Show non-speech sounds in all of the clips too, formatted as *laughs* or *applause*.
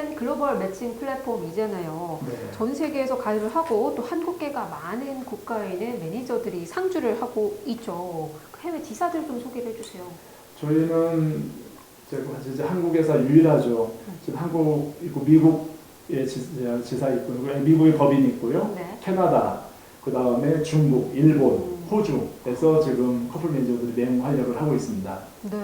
같은 글로벌 매칭 플랫폼이잖아요. 네. 전 세계에서 가입을 하고 또 한국계가 많은 국가에 있는 매니저들이 상주를 하고 있죠. 그 해외 지사들 좀 소개를 해주세요. 저희는 이제 한국에서 유일하죠. 지금 한국 있고 미국의 지- 지사 있고 미국의 법인 있고요. 네. 캐나다, 그 다음에 중국, 일본, 음. 호주에서 지금 커플 매니저들이 맹 활약을 하고 있습니다. 네.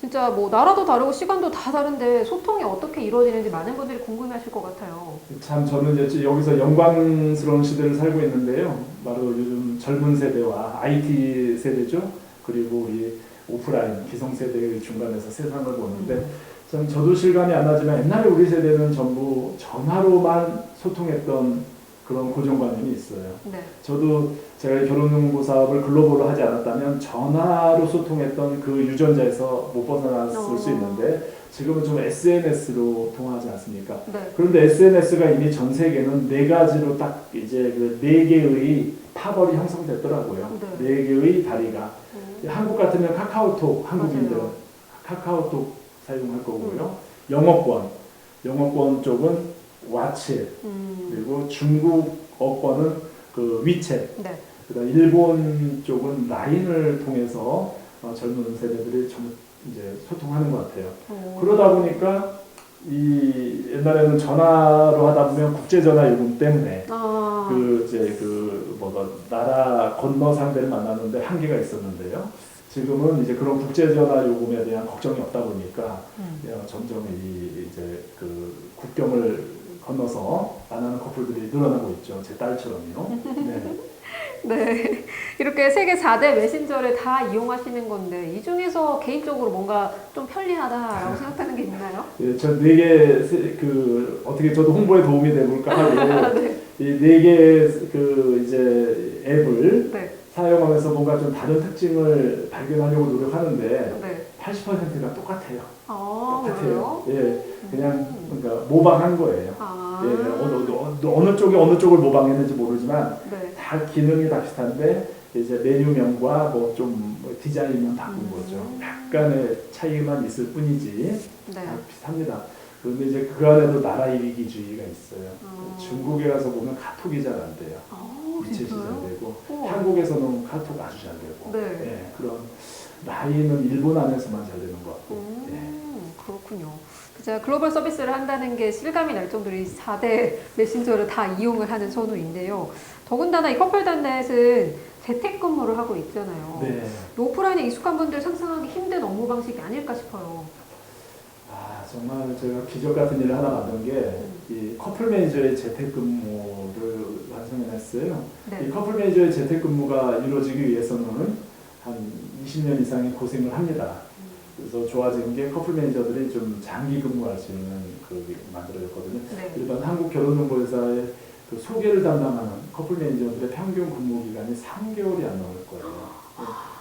진짜 뭐 나라도 다르고 시간도 다 다른데 소통이 어떻게 이루어지는지 많은 분들이 궁금해하실 것 같아요. 참 저는 이제 여기서 영광스러운 시대를 살고 있는데요. 바로 요즘 젊은 세대와 IT 세대죠. 그리고 우리 오프라인 기성 세대의 중간에서 세상을 보는데 참 저도 실감이 안 나지만 옛날에 우리 세대는 전부 전화로만 소통했던 그런 고정관념이 있어요. 네. 저도 제가 결혼정보 사업을 글로벌로 하지 않았다면 전화로 소통했던 그 유전자에서 못 벗어났을 어. 수 있는데 지금은 좀 SNS로 통하지 않습니까? 네. 그런데 SNS가 이미 전 세계는 네 가지로 딱 이제 그 네 개의 파벌이 형성됐더라고요. 네. 네 개의 다리가 음. 한국 같으면 카카오톡 한국인들은 맞아요. 카카오톡 사용할 거고요. 영어권 영어권 쪽은 왓츠 음. 그리고 중국 어권은 그 위챗 네. 그다음 일본 쪽은 라인을 통해서 어, 젊은 세대들이 좀 이제 소통하는 것 같아요. 어. 그러다 보니까 이 옛날에는 전화로 하다 보면 국제 전화 요금 때문에 아. 그 이제 그 뭐가 나라 건너 상대를 만나는데 한계가 있었는데요. 지금은 이제 그런 국제 전화 요금에 대한 걱정이 없다 보니까 음. 야, 점점 이 이제 그 국경을 건너서 만나는 커플들이 늘어나고 있죠. 제 딸처럼요. 네. *laughs* 네. 이렇게 세계 4대 메신저를 다 이용하시는 건데 이 중에서 개인적으로 뭔가 좀 편리하다라고 생각하는 게 있나요? *laughs* 예, 저네개 그 어떻게 저도 홍보에 도움이 되볼까 하고 *laughs* 네. 이네개그 이제 앱을 네. 사용하면서 뭔가 좀 다른 특징을 발견하려고 노력하는데 네. 80%가 똑같아요. 아, 똑같아요. 예, 그냥 음. 그러니까 모방한 거예요. 아. 예, 어느, 어느, 어느 쪽이 어느 쪽을 모방했는지 모르지만 네. 다 기능이 다 비슷한데 이제 메뉴명과 뭐 좀 디자인만 바꾼 음. 거죠. 약간의 차이만 있을 뿐이지 네. 다 비슷합니다. 그런데 이제 그 안에도 나라 이기주의가 있어요. 아. 중국에 가서 보면 카톡이 잘 안 돼요. 아, 위챗이 잘 진짜요? 되고 우와. 한국에서는 카톡 아주 잘 되고 네. 예, 그런 라인은 일본 안에서만 잘 되는 것 같고 예. 음, 그렇군요. 제가 글로벌 서비스를 한다는 게 실감이 날 정도로 이 4대 메신저를 다 이용을 하는 선우인데요. 더군다나 이 커플단넷은 재택근무를 하고 있잖아요. 네. 오프라인에 익숙한 분들 상상하기 힘든 업무 방식이 아닐까 싶어요. 아 정말 제가 기적 같은 일을 하나 만든 게이 커플 매니저의 재택근무를 완성해냈어요. 이 네. 커플 매니저의 재택근무가 이루어지기 위해서는 한 20년 이상의 고생을 합니다. 그래서 좋아진 게 커플 매니저들이 좀 장기 근무할 수 있는 그 만들어졌거든요. 네. 일반 한국 결혼정보회사의 그 소개를 담당하는 커플 매니저들의 평균 근무 기간이 3개월이 안 넘을 거예요.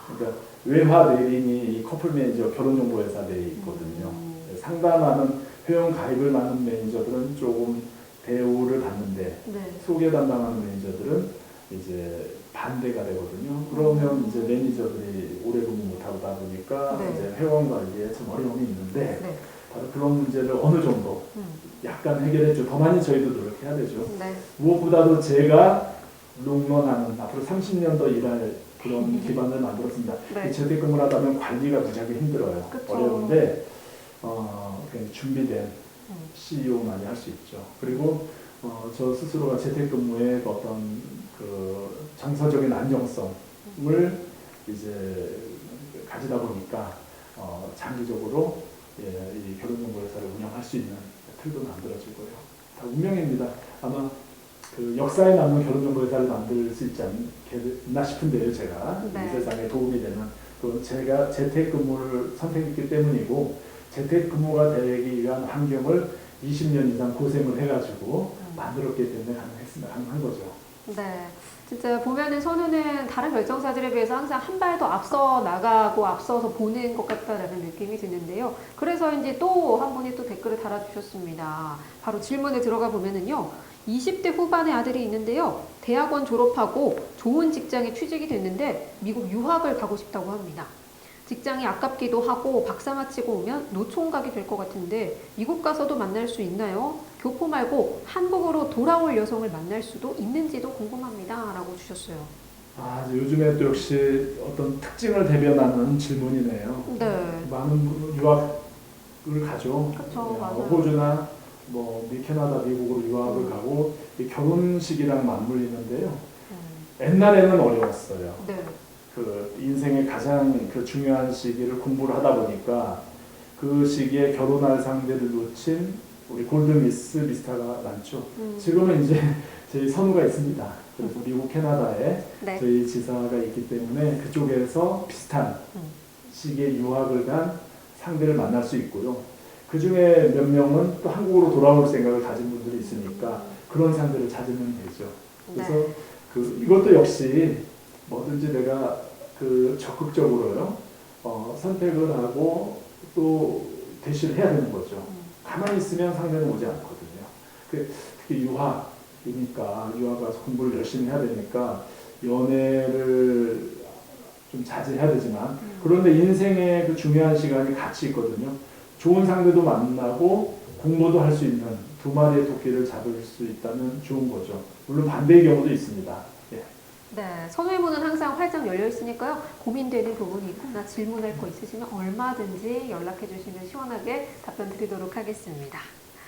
그러니까 외화 내린이 이 커플 매니저 결혼정보회사 내에 있거든요. 음, 상담하는 회원 가입을 하는 매니저들은 조금 대우를 받는데 네. 소개 담당하는 매니저들은 이제 반대가 되거든요. 그러면 이제 매니저들이 오래 근무 못 하다 보니까 네. 이제 회원 관리에 좀 어려움이 있는데 네. 바로 그런 문제를 어느 정도 음, 약간 해결했죠. 더 많이 저희도 노력해야 되죠. 네. 무엇보다도 제가 롱런하는 앞으로 30년 더 일할 그런 기반을 만들었습니다. 네. 이 재택근무를 하다 보면 관리가 무지하게 힘들어요. 그쵸. 어려운데 어, 준비된 음. CEO만이 할 수 있죠. 그리고 어, 저 스스로가 재택근무의 그 어떤 그 정서적인 안정성을 이제 가지다 보니까 어, 장기적으로 예, 이 결혼정보회사를 운영할 수 있는 틀도 만들어지고요. 다 운명입니다. 아마 그 역사에 남는 결혼정보회사를 만들 수 있지 않겠나 싶은데요, 제가 네. 이 세상에 도움이 되는 그 제가 재택근무를 선택했기 때문이고 재택근무가 되기 위한 환경을 20년 이상 고생을 해가지고 음. 만들었기 때문에 가능했습니다. 가능한 거죠. 네. 진짜 보면은 선우는 다른 결정사들에 비해서 항상 한 발 더 앞서 나가고 앞서서 보는 것 같다라는 느낌이 드는데요. 그래서인지 또한 분이 또 댓글을 달아주셨습니다. 바로 질문에 들어가 보면은요. 20대 후반의 아들이 있는데요. 대학원 졸업하고 좋은 직장에 취직이 됐는데 미국 유학을 가고 싶다고 합니다. 직장이 아깝기도 하고 박사 마치고 오면 노총각이 될 것 같은데 미국 가서도 만날 수 있나요? 교포 말고 한국으로 돌아올 여성을 만날 수도 있는지도 궁금합니다. 라고 주셨어요. 아, 요즘에 또 역시 어떤 특징을 대변하는 질문이네요. 네. 많은 분 유학을 가죠. 네, 맞아요. 호주나 뭐 미- 캐나다, 미국으로 유학을 음. 가고 이 결혼식이랑 맞물리는데요. 음, 옛날에는 어려웠어요. 네. 그 인생의 가장 그 중요한 시기를 공부를 하다 보니까 그 시기에 결혼할 상대를 놓친 우리 골드미스 미스터가 많죠. 음, 지금은 이제 *laughs* 저희 선우가 있습니다. 그래서 미국 캐나다에 네. 저희 지사가 있기 때문에 그쪽에서 비슷한 음. 시기에 유학을 간 상대를 만날 수 있고요. 그 중에 몇 명은 또 한국으로 돌아올 생각을 가진 분들이 있으니까 그런 상대를 찾으면 되죠. 그래서 네. 그 이것도 역시 뭐든지 내가 그 적극적으로요 어, 선택을 하고 또 대시를 해야 되는 거죠. 음, 가만히 있으면 상대는 오지 않거든요. 그 특히 유학이니까 유학 가서 공부를 열심히 해야 되니까 연애를 좀 자제해야 되지만 음. 그런데 인생의 그 중요한 시간이 같이 있거든요. 좋은 상대도 만나고 공부도 할 수 있는 두 마리의 토끼를 잡을 수 있다면 좋은 거죠. 물론 반대의 경우도 있습니다. 예. 네, 선우의 문은 항상 활짝 열려 있으니까요. 고민되는 부분이 있거나 질문할 거 있으시면 얼마든지 연락해 주시면 시원하게 답변 드리도록 하겠습니다.